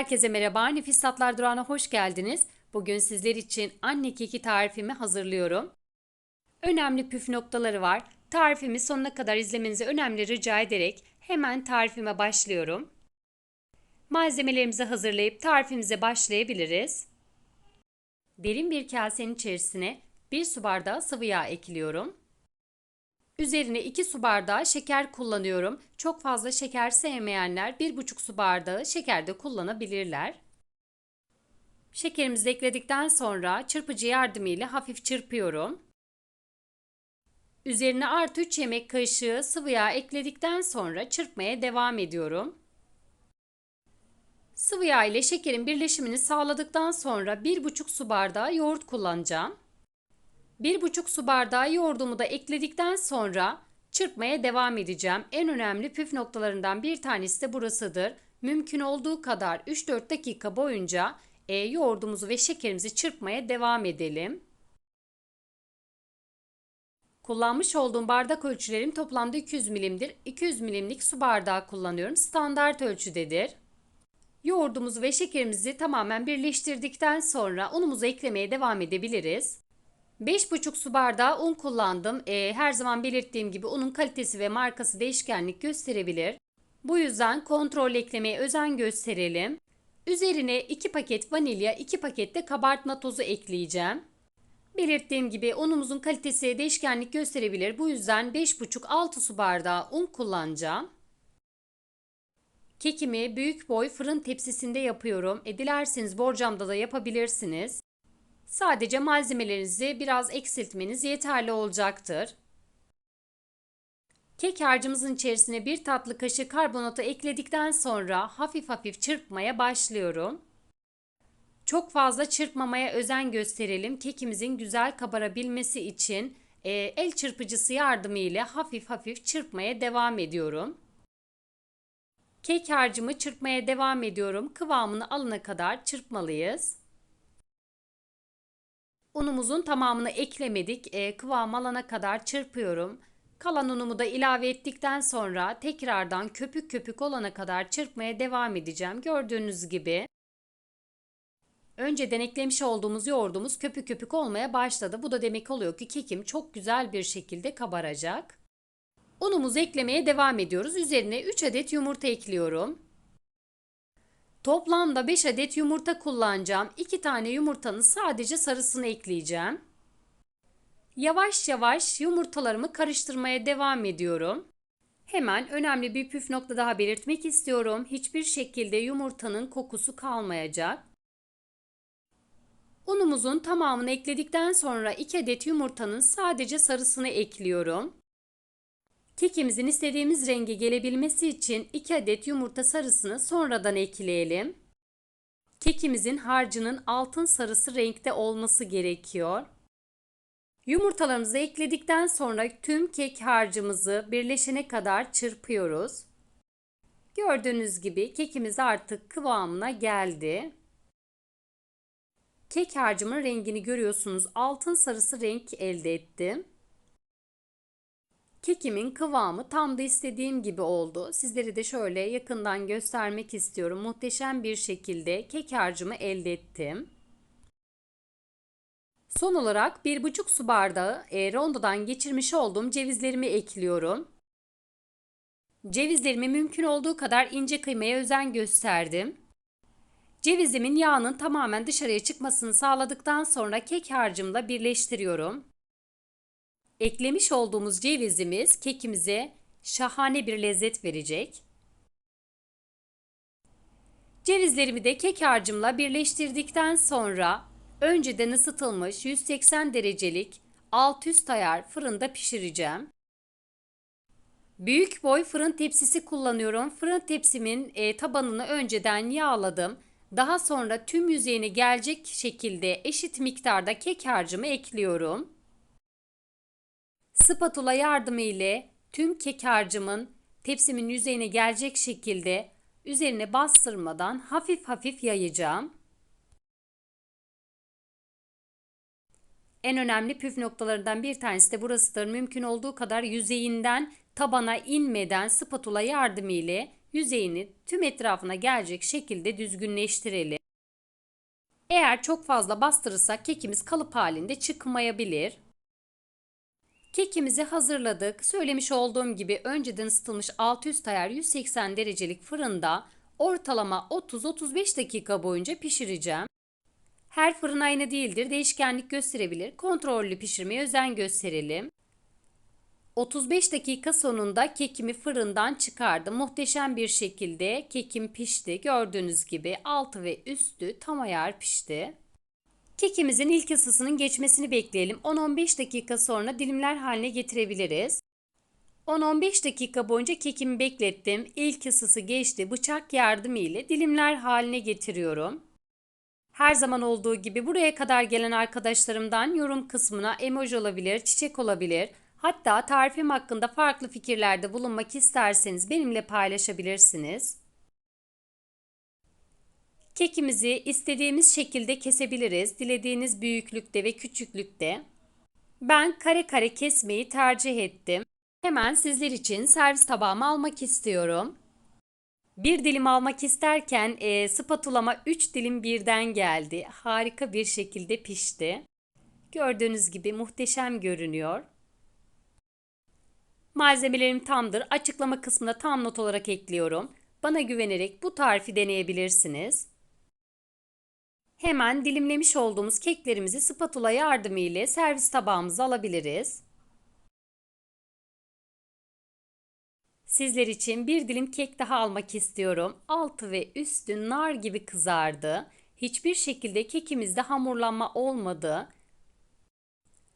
Herkese merhaba. Nefis Tatlar Durağı'na hoş geldiniz. Bugün sizler için anne keki tarifimi hazırlıyorum. Önemli püf noktaları var. Tarifimi sonuna kadar izlemenizi önemli rica ederek hemen tarifime başlıyorum. Malzemelerimizi hazırlayıp tarifimize başlayabiliriz. Derin bir kasenin içerisine 1 su bardağı sıvı yağ ekliyorum. Üzerine 2 su bardağı şeker kullanıyorum. Çok fazla şeker sevmeyenler 1,5 su bardağı şeker de kullanabilirler. Şekerimizi ekledikten sonra çırpıcı yardımıyla hafif çırpıyorum. Üzerine artı 3 yemek kaşığı sıvı yağ ekledikten sonra çırpmaya devam ediyorum. Sıvı yağ ile şekerin birleşimini sağladıktan sonra 1,5 su bardağı yoğurt kullanacağım. 1,5 su bardağı yoğurdumu da ekledikten sonra çırpmaya devam edeceğim. En önemli püf noktalarından bir tanesi de burasıdır. Mümkün olduğu kadar 3-4 dakika boyunca e, yoğurdumuzu ve şekerimizi çırpmaya devam edelim. Kullanmış olduğum bardak ölçülerim toplamda 200 milimdir. 200 milimlik su bardağı kullanıyorum. Standart ölçüdedir. Yoğurdumuzu ve şekerimizi tamamen birleştirdikten sonra unumuzu eklemeye devam edebiliriz. 5,5 su bardağı un kullandım. E, her zaman belirttiğim gibi unun kalitesi ve markası değişkenlik gösterebilir. Bu yüzden kontrol eklemeye özen gösterelim. Üzerine 2 paket vanilya, 2 paket de kabartma tozu ekleyeceğim. Belirttiğim gibi unumuzun kalitesi değişkenlik gösterebilir. Bu yüzden 5,5-6 su bardağı un kullanacağım. Kekimi büyük boy fırın tepsisinde yapıyorum. E, dilerseniz borcamda da yapabilirsiniz. Sadece malzemelerinizi biraz eksiltmeniz yeterli olacaktır. Kek harcımızın içerisine bir tatlı kaşığı karbonatı ekledikten sonra hafif hafif çırpmaya başlıyorum. Çok fazla çırpmamaya özen gösterelim. Kekimizin güzel kabarabilmesi için e, el çırpıcısı yardımıyla hafif hafif çırpmaya devam ediyorum. Kek harcımı çırpmaya devam ediyorum. Kıvamını alana kadar çırpmalıyız. Unumuzun tamamını eklemedik. E, kıvam alana kadar çırpıyorum. Kalan unumu da ilave ettikten sonra tekrardan köpük köpük olana kadar çırpmaya devam edeceğim. Gördüğünüz gibi önceden eklemiş olduğumuz yoğurdumuz köpük köpük olmaya başladı. Bu da demek oluyor ki kekim çok güzel bir şekilde kabaracak. Unumuzu eklemeye devam ediyoruz. Üzerine 3 adet yumurta ekliyorum. Toplamda 5 adet yumurta kullanacağım. 2 tane yumurtanın sadece sarısını ekleyeceğim. Yavaş yavaş yumurtalarımı karıştırmaya devam ediyorum. Hemen önemli bir püf nokta daha belirtmek istiyorum. Hiçbir şekilde yumurtanın kokusu kalmayacak. Unumuzun tamamını ekledikten sonra 2 adet yumurtanın sadece sarısını ekliyorum. Kekimizin istediğimiz renge gelebilmesi için 2 adet yumurta sarısını sonradan ekleyelim. Kekimizin harcının altın sarısı renkte olması gerekiyor. Yumurtalarımızı ekledikten sonra tüm kek harcımızı birleşene kadar çırpıyoruz. Gördüğünüz gibi kekimiz artık kıvamına geldi. Kek harcımın rengini görüyorsunuz. Altın sarısı renk elde ettim. Kekimin kıvamı tam da istediğim gibi oldu. Sizlere de şöyle yakından göstermek istiyorum. Muhteşem bir şekilde kek harcımı elde ettim. Son olarak 1,5 su bardağı e, rondodan geçirmiş olduğum cevizlerimi ekliyorum. Cevizlerimi mümkün olduğu kadar ince kıymaya özen gösterdim. Cevizimin yağının tamamen dışarıya çıkmasını sağladıktan sonra kek harcımla birleştiriyorum. Eklemiş olduğumuz cevizimiz kekimize şahane bir lezzet verecek. Cevizlerimi de kek harcımla birleştirdikten sonra önceden ısıtılmış 180 derecelik alt üst ayar fırında pişireceğim. Büyük boy fırın tepsisi kullanıyorum. Fırın tepsimin e, tabanını önceden yağladım. Daha sonra tüm yüzeyine gelecek şekilde eşit miktarda kek harcımı ekliyorum. Spatula yardımı ile tüm kek harcımın tepsimin yüzeyine gelecek şekilde üzerine bastırmadan hafif hafif yayacağım. En önemli püf noktalarından bir tanesi de burasıdır. Mümkün olduğu kadar yüzeyinden tabana inmeden spatula yardımı ile yüzeyini tüm etrafına gelecek şekilde düzgünleştirelim. Eğer çok fazla bastırırsak kekimiz kalıp halinde çıkmayabilir. Kekimizi hazırladık. Söylemiş olduğum gibi önceden ısıtılmış alt üst ayar 180 derecelik fırında ortalama 30-35 dakika boyunca pişireceğim. Her fırın aynı değildir. Değişkenlik gösterebilir. Kontrollü pişirmeye özen gösterelim. 35 dakika sonunda kekimi fırından çıkardım. Muhteşem bir şekilde kekim pişti. Gördüğünüz gibi altı ve üstü tam ayar pişti. Kekimizin ilk ısısının geçmesini bekleyelim. 10-15 dakika sonra dilimler haline getirebiliriz. 10-15 dakika boyunca kekimi beklettim. İlk ısısı geçti. Bıçak yardımı ile dilimler haline getiriyorum. Her zaman olduğu gibi buraya kadar gelen arkadaşlarımdan yorum kısmına emoji olabilir, çiçek olabilir. Hatta tarifim hakkında farklı fikirlerde bulunmak isterseniz benimle paylaşabilirsiniz. Kekimizi istediğimiz şekilde kesebiliriz. Dilediğiniz büyüklükte ve küçüklükte. Ben kare kare kesmeyi tercih ettim. Hemen sizler için servis tabağıma almak istiyorum. Bir dilim almak isterken e, spatulama 3 dilim birden geldi. Harika bir şekilde pişti. Gördüğünüz gibi muhteşem görünüyor. Malzemelerim tamdır. Açıklama kısmına tam not olarak ekliyorum. Bana güvenerek bu tarifi deneyebilirsiniz. Hemen dilimlemiş olduğumuz keklerimizi spatula yardımı ile servis tabağımıza alabiliriz. Sizler için bir dilim kek daha almak istiyorum. Altı ve üstü nar gibi kızardı. Hiçbir şekilde kekimizde hamurlanma olmadı.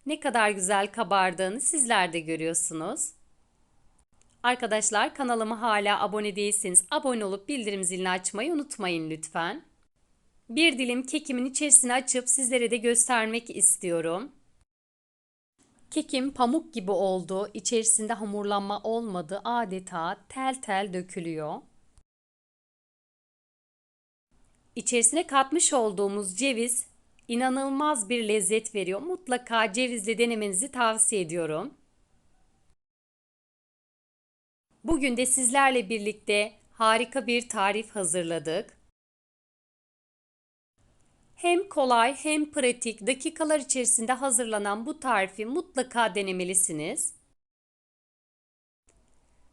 Ne kadar güzel kabardığını sizler de görüyorsunuz. Arkadaşlar kanalıma hala abone değilseniz abone olup bildirim zilini açmayı unutmayın lütfen. Bir dilim kekimin içerisine açıp sizlere de göstermek istiyorum. Kekim pamuk gibi oldu. İçerisinde hamurlanma olmadı. Adeta tel tel dökülüyor. İçerisine katmış olduğumuz ceviz inanılmaz bir lezzet veriyor. Mutlaka cevizle denemenizi tavsiye ediyorum. Bugün de sizlerle birlikte harika bir tarif hazırladık. Hem kolay hem pratik dakikalar içerisinde hazırlanan bu tarifi mutlaka denemelisiniz.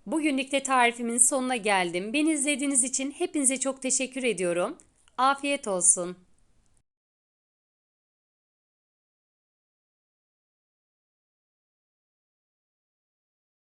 Bugünlük de tarifimin sonuna geldim. Beni izlediğiniz için hepinize çok teşekkür ediyorum. Afiyet olsun.